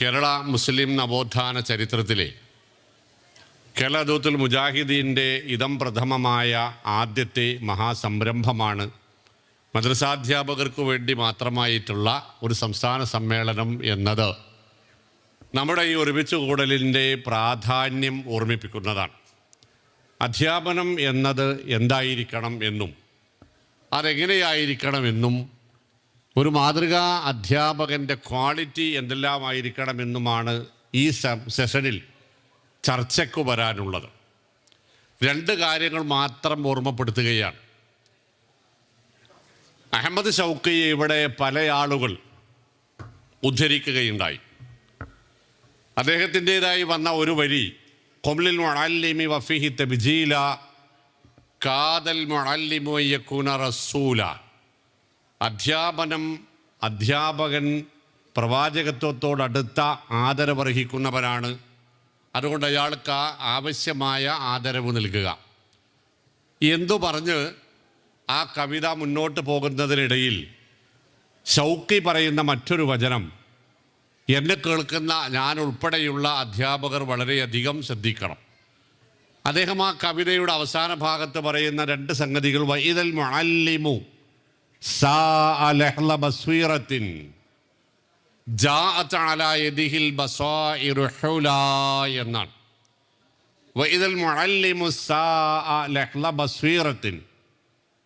കേരള മുസ്ലിം നവോത്ഥാന ചരിത്രത്തിലെ കേരളദൂത്തുൽ മുജാഹിദീന്റെ ഇതം പ്രഥമമായ ആദ്യത്തെ മഹാസംരംഭമാണ് മദ്രസാധ്യാപകർക്ക് വേണ്ടി മാത്രമായിട്ടുള്ള ഒരു സംസ്ഥാന സമ്മേളനം എന്നത് നമ്മുടെ ഈ ഒരുമിച്ച് കൂടലിന്റെ പ്രാധാന്യം ഓർമ്മിപ്പിക്കുന്നതാണ്. അധ്യാപനം എന്നത് എന്തായിരിക്കണം എന്നും അതെങ്ങനെയായിരിക്കണമെന്നും ഒരു മാതൃകാ അധ്യാപകന്റെ ക്വാളിറ്റി എന്തെല്ലാമായിരിക്കണമെന്നുമാണ് ഈ സെഷനിൽ ചർച്ചയ്ക്ക് വരാനുള്ളത്. രണ്ട് കാര്യങ്ങൾ മാത്രം ഓർമ്മപ്പെടുത്തുകയാണ്. അഹമ്മദ് ഷൗക്കിയെ ഇവിടെ പല ആളുകൾ ഉദ്ധരിക്കുകയുണ്ടായി. അദ്ദേഹത്തിന്റെതായി വന്ന ഒരു വരി കൊമലിൽ മൊഴാലിമി വഫിഹി തബ്ജീല കാതൽ മൊഴല്ലിമു യക്കൂന റസൂല. അധ്യാപനം അധ്യാപകൻ പ്രവാചകത്വത്തോടടുത്ത ആദരവർഹിക്കുന്നവരാണ് അതുകൊണ്ട് അയാൾക്ക് ആവശ്യമായ ആദരവ് നൽകുക. എന്തു പറഞ്ഞ് ആ കവിത മുന്നോട്ട് പോകുന്നതിനിടയിൽ ഷൗക്കി പറയുന്ന മറ്റൊരു വചനം എന്നെ കേൾക്കുന്ന ഞാൻ ഉൾപ്പെടെയുള്ള അധ്യാപകർ വളരെയധികം ശ്രദ്ധിക്കണം. അദ്ദേഹം ആ കവിതയുടെ അവസാന ഭാഗത്ത് പറയുന്ന രണ്ട് സംഗതികൾ വൈദൽ മുഅല്ലിമു എന്നാണ്.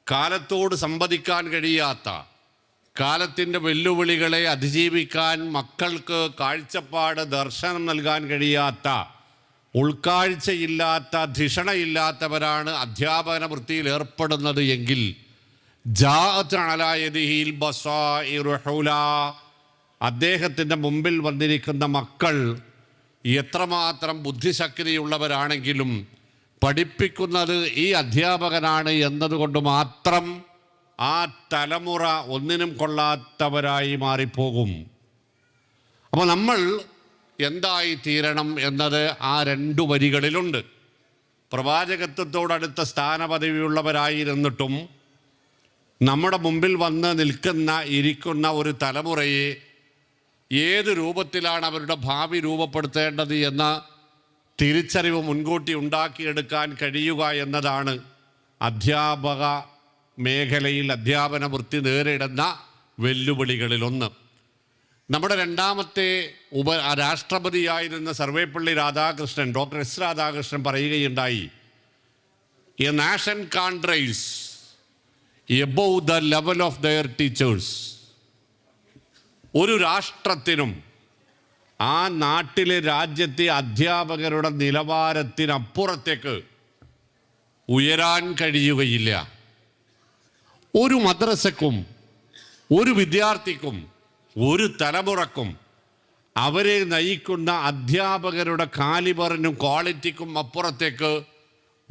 കാലത്തോട് സംവദിക്കാൻ കഴിയാത്ത കാലത്തിന്റെ വെല്ലുവിളികളെ അതിജീവിക്കാൻ മക്കൾക്ക് കാഴ്ചപ്പാട് ദർശനം നൽകാൻ കഴിയാത്ത ഉൾക്കാഴ്ചയില്ലാത്ത ധിഷണയില്ലാത്തവരാണ് അധ്യാപന വൃത്തിയിൽ ഏർപ്പെടുന്നത് എങ്കിൽ അദ്ദേഹത്തിന്റെ മുമ്പിൽ വന്നിരിക്കുന്ന മക്കൾ എത്രമാത്രം ബുദ്ധിശക്തിയുള്ളവരാണെങ്കിലും പഠിപ്പിക്കുന്നത് ഈ അധ്യാപകനാണ് എന്നതുകൊണ്ട് മാത്രം ആ തലമുറ ഒന്നിനും കൊള്ളാത്തവരായി മാറിപ്പോകും. അപ്പോൾ നമ്മൾ എന്തായി തീരണം എന്നത് ആ രണ്ടു വരികളിലുണ്ട്. പ്രവാചകത്വത്തോടടുത്ത സ്ഥാനപദവിയുള്ളവരായിരുന്നിട്ടും നമ്മുടെ മുമ്പിൽ വന്ന് നിൽക്കുന്ന ഇരിക്കുന്ന ഒരു തലമുറയെ ഏത് രൂപത്തിലാണ് അവരുടെ ഭാവി രൂപപ്പെടുത്തേണ്ടത് എന്ന തിരിച്ചറിവ് മുൻകൂട്ടി ഉണ്ടാക്കിയെടുക്കാൻ കഴിയുക എന്നതാണ് അധ്യാപക മേഖലയിൽ അധ്യാപന വൃത്തി നേരിടുന്ന വെല്ലുവിളികളിലൊന്ന്. നമ്മുടെ രണ്ടാമത്തെ ഉപ രാഷ്ട്രപതിയായിരുന്ന സർവേപ്പള്ളി രാധാകൃഷ്ണൻ ഡോക്ടർ എസ് രാധാകൃഷ്ണൻ പറയുകയുണ്ടായി a nation can't rise above the level of their teachers ഒരു രാഷ്ട്രത്തിനും ആ നാട്ടിലെ രാജ്യത്തെ അധ്യാപകരുടെ നിലവാരത്തിനപ്പുറത്തേക്ക് ഉയരാൻ കഴിയുകയില്ല. ഒരു മദ്രസക്കും ഒരു വിദ്യാർത്ഥിക്കും ഒരു തലമുറക്കും അവരെ നയിക്കുന്ന അധ്യാപകരുടെ കാലിബറിനും ക്വാളിറ്റിക്കും അപ്പുറത്തേക്ക്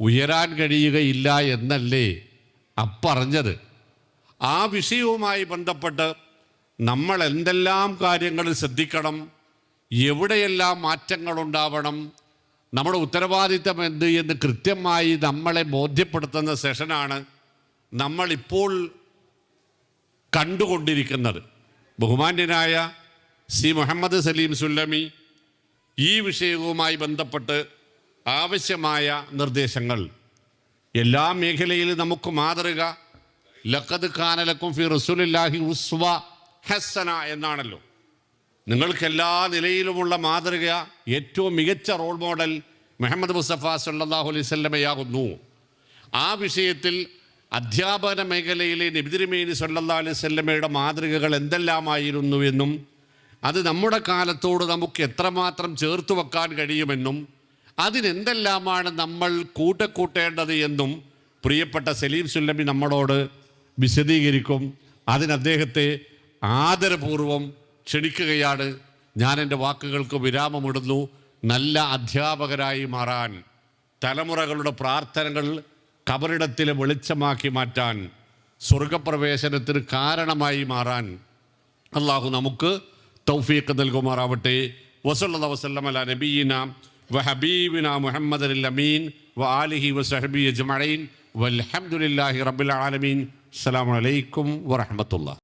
ഉയരാൻ കഴിയുകയില്ല എന്നല്ലേ അപ്പറഞ്ഞത് ആ വിഷയവുമായി ബന്ധപ്പെട്ട് നമ്മൾ എന്തെല്ലാം കാര്യങ്ങൾ ശ്രദ്ധിക്കണം എവിടെയെല്ലാം മാറ്റങ്ങൾ ഉണ്ടാവണം നമ്മുടെ ഉത്തരവാദിത്തം എന്ത് എന്ന് കൃത്യമായി നമ്മളെ ബോധ്യപ്പെടുത്തുന്ന സെഷനാണ് നമ്മളിപ്പോൾ കണ്ടുകൊണ്ടിരിക്കുന്നത്. ബഹുമാന്യനായ സി മുഹമ്മദ് സലീം സുല്ലമി ഈ വിഷയവുമായി ബന്ധപ്പെട്ട് ആവശ്യമായ നിർദ്ദേശങ്ങൾ എല്ലാ മേഖലയിലും നമുക്ക് മാതൃക. ലക്കത് കാനലക്കും ഫി റസൂലില്ലാഹി ഉസ്വ ഹസന എന്നാണല്ലോ. നിങ്ങൾക്ക് എല്ലാ നിലയിലുമുള്ള മാതൃക ഏറ്റവും മികച്ച റോൾ മോഡൽ മുഹമ്മദ് മുസ്തഫ സല്ലാഹു അലൈഹി സ്വല്ലമയാകുന്നു ആ വിഷയത്തിൽ അധ്യാപന മേഖലയിലെ നബിതിരുമേനി സല്ലാ അലൈഹി സ്വല്ലമയുടെ മാതൃകകൾ എന്തെല്ലാമായിരുന്നു എന്നും അത് നമ്മുടെ കാലത്തോട് നമുക്ക് എത്രമാത്രം ചേർത്ത് വെക്കാൻ കഴിയുമെന്നും അതിനെന്തെല്ലാമാണ് നമ്മൾ കൂട്ടക്കൂട്ടേണ്ടത് എന്നും പ്രിയപ്പെട്ട സലീം സുല്ലമി നമ്മളോട് വിശദീകരിക്കും. അതിന് അദ്ദേഹത്തെ ആദരപൂർവം ക്ഷണിക്കുകയാണ്. ഞാൻ എന്റെ വാക്കുകൾക്ക് വിരാമമിടുന്നു. നല്ല അധ്യാപകരായി മാറാൻ തലമുറകളുടെ പ്രാർത്ഥനകൾ കബറിടത്തിലെ വെളിച്ചമാക്കി മാറ്റാൻ സ്വർഗപ്രവേശനത്തിന് കാരണമായി മാറാൻ അള്ളാഹു നമുക്ക് തൗഫീഖ് നൽകുമാറാവട്ടെ. വസല്ല വസല്ലം അല നബീന വഹബീബിന മുഹമ്മദ് അമീൻ വ ആലിഹി വസഹബി അജ്മഈൻ വൽഹംദുലില്ലാഹി റബ്ബിൽ ആലമീൻ. അസ്സലാമു അലൈക്കും വറഹ്മത്തുള്ളാഹി